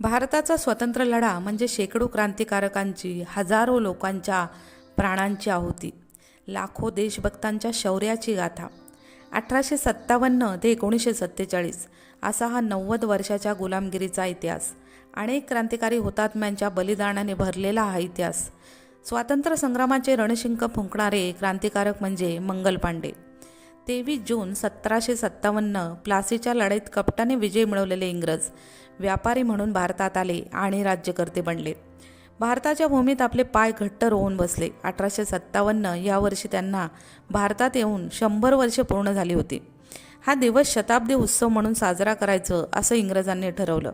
भारताचा स्वतंत्र लढा म्हणजे शेकडो क्रांतिकारकांची हजारो लोकांच्या प्राणांची आहुती. लाखो देशभक्तांच्या शौर्याची गाथा. अठराशे सत्तावन्न ते एकोणीसशे सत्तेचाळीस असा हा नव्वद वर्षाच्या गुलामगिरीचा इतिहास. अनेक क्रांतिकारी हुतात्म्यांच्या बलिदानाने भरलेला हा इतिहास. स्वातंत्र्य संग्रामाचे रणशिंक फुंकणारे क्रांतिकारक म्हणजे मंगल पांडे. तेवीस जून सतराशे सत्तावन्न प्लासीच्या लढाईत कपटाने विजय मिळवलेले इंग्रज व्यापारी म्हणून भारतात आले आणि राज्यकर्ते बनले. भारताच्या भूमीत आपले पाय घट्ट रोवून बसले. अठराशे सत्तावन्न या वर्षी त्यांना भारतात येऊन शंभर वर्षे पूर्ण झाली होती. हा दिवस शताब्दी उत्सव म्हणून साजरा करायचं असं इंग्रजांनी ठरवलं.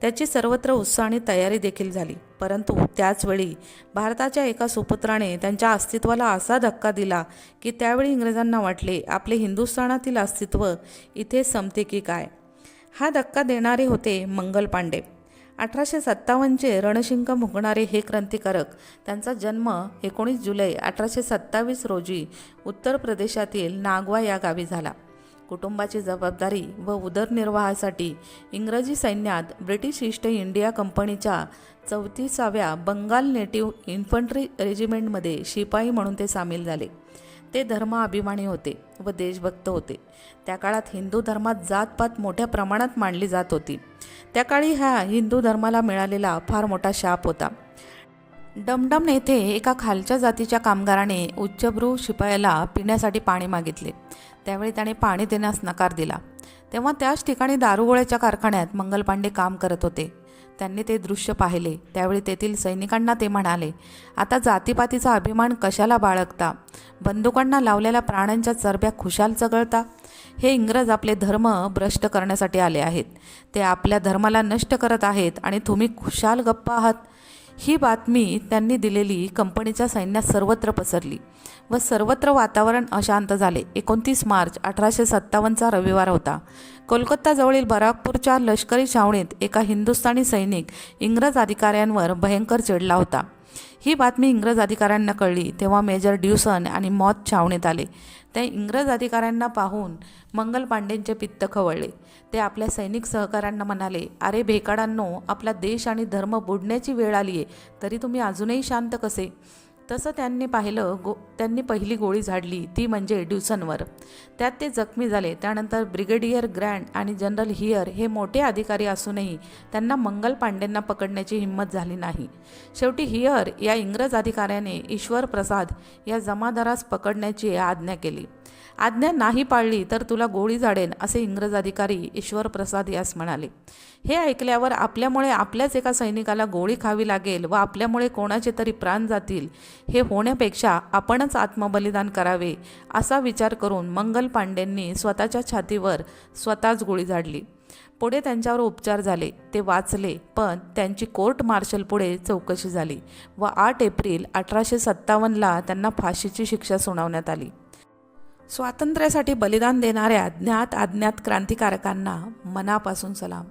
त्याची सर्वत्र उत्साह आणि तयारी देखील झाली. परंतु त्याचवेळी भारताच्या एका सुपुत्राने त्यांच्या अस्तित्वाला असा धक्का दिला की त्यावेळी इंग्रजांना वाटले आपले हिंदुस्थानातील अस्तित्व इथे संपते की काय? हा धक्का देणारे होते मंगल पांडे. अठराशे सत्तावन्नचे रणशिंक मुकणारे हे क्रांतिकारक त्यांचा जन्म एकोणीस जुलै अठराशे सत्तावीस रोजी उत्तर प्रदेशातील नागवा या गावी झाला. कुटुंबाची जबाबदारी व उदरनिर्वाहासाठी इंग्रजी सैन्यात ब्रिटिश ईस्ट इंडिया कंपनीच्या चौतीसाव्या बंगाल नेटिव्ह इन्फंट्री रेजिमेंटमध्ये शिपाई म्हणून ते सामील झाले. ते धर्माभिमानी होते व देशभक्त होते. त्या काळात हिंदू धर्मात जातपात मोठ्या प्रमाणात मांडली जात होती. त्या काळी हा हिंदू धर्माला मिळालेला फार मोठा शाप होता. डमडम येथे एका खालच्या जातीच्या कामगाराने उच्चभ्रू शिपायाला पिण्यासाठी पाणी मागितले. त्यावेळी त्याने पाणी देण्यास नकार दिला. तेव्हा त्याच ठिकाणी दारुगोळ्याच्या कारखान्यात मंगल पांडे काम करत होते. त्यांनी ते दृश्य पाहिले. त्यावेळी तेथील सैनिकांना ते म्हणाले आता जातीपातीचा अभिमान कशाला बाळगता? बंदुकांना लावलेल्या प्राण्यांच्या चरब्या खुशाल चगळता? हे इंग्रज आपले धर्म भ्रष्ट करण्यासाठी आले आहेत. ते आपल्या धर्माला नष्ट करत आहेत आणि तुम्ही खुशाल गप्पा आहात. ही बातमी त्यांनी दिलेली कंपनीच्या सैन्यात सर्वत्र पसरली व सर्वत्र वातावरण अशांत झाले. एकोणतीस मार्च अठराशे सत्तावन्नचा रविवार होता. कोलकाताजवळील बराकपूरच्या लष्करी छावणीत एका हिंदुस्थानी सैनिक इंग्रज अधिकाऱ्यांवर भयंकर चिडला होता. ही बातमी इंग्रज अधिकाऱ्यांना कळली तेव्हा मेजर ड्युसन आणि मॉत छावणीत आले. त्या इंग्रज अधिकाऱ्यांना पाहून मंगल पांडेंचे पित्त खवळले. ते आपल्या सैनिक सहकाऱ्यांना म्हणाले अरे भेकाडांनो आपला देश आणि धर्म बुडण्याची वेळ आली आहे तरी तुम्ही अजूनही शांत कसे? तसं त्यांनी पाहिलं गो त्यांनी पहिली गोळी झाडली ती म्हणजे ड्युसनवर. त्यात ते जखमी झाले त्यानंतर ब्रिगेडियर ग्रँड आणि जनरल हियर हे मोठे अधिकारी असूनही त्यांना मंगल पांडेंना पकडण्याची हिंमत झाली नाही. शेवटी हियर या इंग्रज अधिकाऱ्याने ईश्वर प्रसाद या जमादारास पकडण्याची आज्ञा केली. आज्ञा नाही पाळली तर तुला गोळी झाडेन असे इंग्रज अधिकारी ईश्वर प्रसाद यास म्हणाले. हे ऐकल्यावर आपल्यामुळे आपल्याच एका सैनिकाला गोळी खावी लागेल व आपल्यामुळे कोणाचे तरी प्राण जातील हे होण्यापेक्षा आपणच आत्मबलिदान करावे असा विचार करून मंगल पांडेंनी स्वतःच्या छातीवर स्वतःच गोळी झाडली. पुढे त्यांच्यावर उपचार झाले ते वाचले पण त्यांची कोर्ट मार्शल पुढे चौकशी झाली व आठ एप्रिल अठराशे सत्तावन्नला त्यांना फाशीची शिक्षा सुनावण्यात आली. स्वातंत्र्यासाठी बलिदान देणाऱ्या ज्ञात अज्ञात क्रांतिकारकांना मनापासून सलाम.